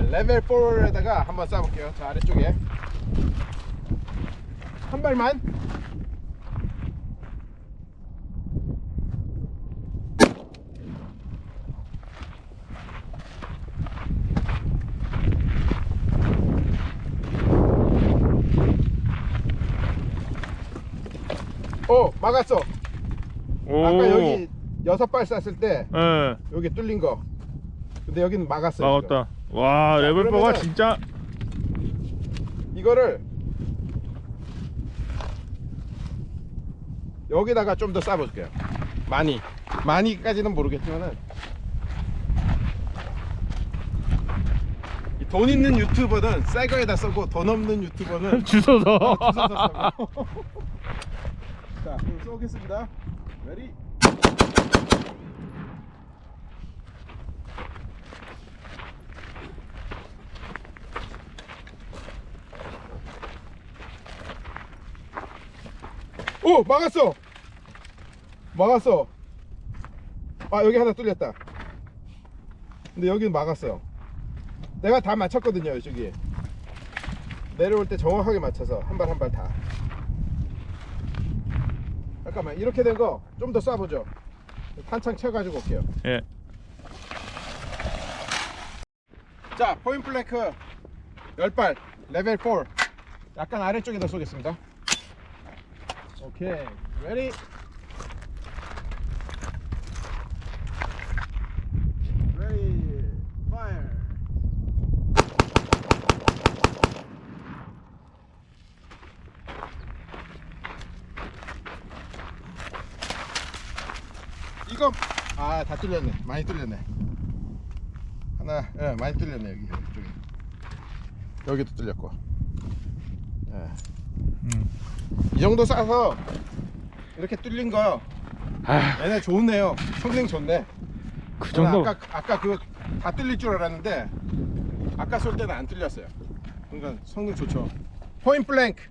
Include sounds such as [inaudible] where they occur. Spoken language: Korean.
레벨 4에다가 한번 쏴볼게요. 자 아래쪽에 한 발만. 오 막았어. 오. 아까 여기 여섯 발 쐈을 때 예. 여기 뚫린 거. 근데 여기는 막았어요. 막았다. 와 자, 레벨 4가 그러면은- 진짜 이거를 여기다가 좀더 쏴볼게요. 많이 많이까지는 모르겠지만은 이돈 있는 유튜버는 새 거에다 쓰고 돈 없는 유튜버는 [laughs] 주워서. 어. 자, 그럼 쏘겠습니다. 레디. 오 막았어. 막았어. 아 여기 하나 뚫렸다. 근데 여기는 막았어요. 내가 다 맞췄거든요 저기 내려올 때 정확하게 맞춰서 한 발 한 발 다. 잠깐만 이렇게 된 거 좀 더 쏴보죠. 탄창 채워가지고 올게요. 예. 자 포인트 블랭크 10발 레벨 4 약간 아래쪽에다 쏘겠습니다 레디 레디 파이어 이거 아 다 뚫렸네. 많이 뚫렸네. 하나 예 많이 뚫렸네 여기. 여기. 여기도 뚫렸고. 예. 음. 이 정도 싸서 이렇게 뚫린 거 아, 얘네 좋네요. 성능 좋네. 그 저는 정도. 아까 아까 그거 다 뚫릴 줄 알았는데 아까 쏠 때는 안 뚫렸어요. 그러니까 성능 좋죠. 포인트 블랭크